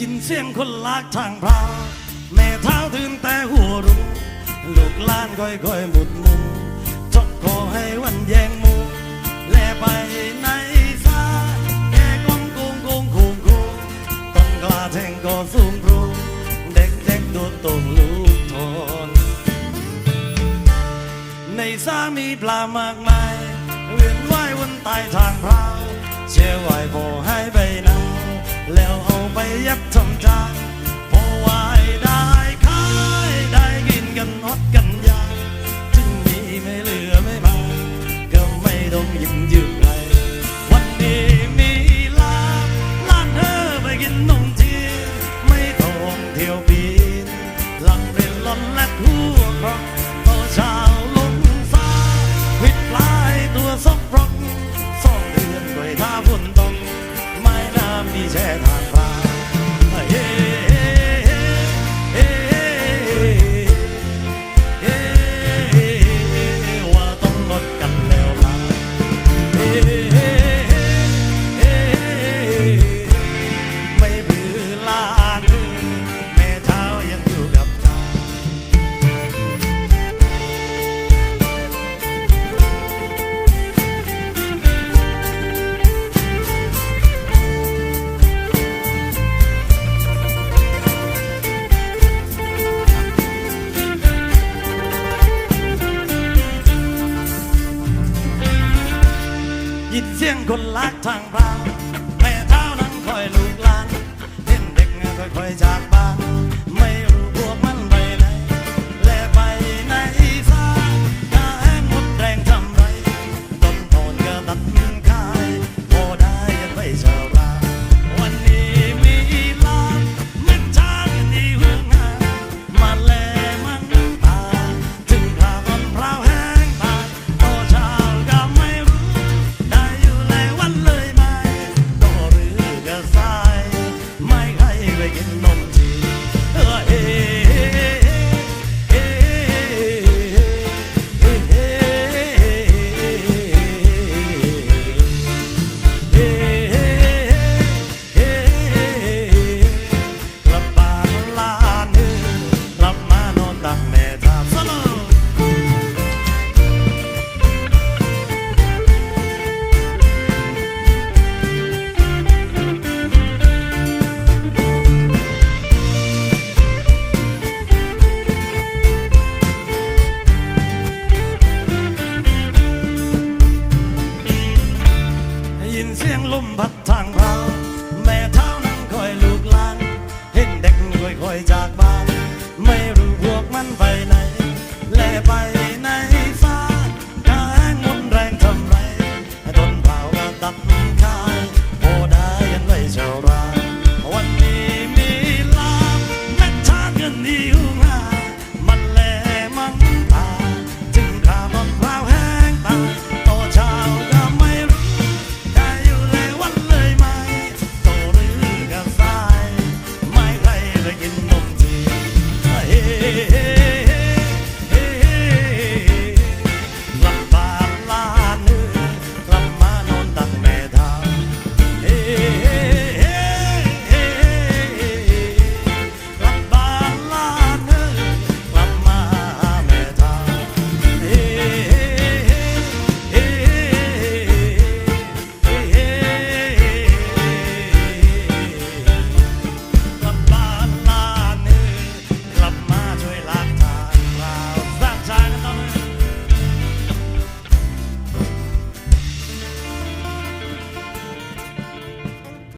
ยินเสียงคนลากทางพราแม่เท้าตื่นแต่หัวรุ่งลูกล้านค่อยๆหมุดมุมจกขอให้วันแยงมุมแลไปในสาแกกงกงกงคงคงต้องกล้าแทงก็สูงปรูเด็กเด็กโดดตรงลูกทนในสามีปลามากมายเวียนว่ายวนตายทางพราวเชื่อไหวพอให้ไปนาแล้ว ยัดทำจานพอไหวได้ขายได้กินกันฮอดกันยางถึงมีไม่เหลือไม่มาก็ไม่ต้องยิ้มยืมใครวันนี้มีลาล้านเธอไปกินนมจีนไม่ต้องเที่ยวปีนหลังเรียนร้อนและหัวเพรอน คนรักทางพราว ยงลมพัดทางพังแม่เท้านั่งคอยลูกลานเห็นเด็กรวยคอยจากบ้าน ไม่รู้พวกมันไปไหน แลไปในฟ้ากางมนแรงทำไรต้นเผากระตัด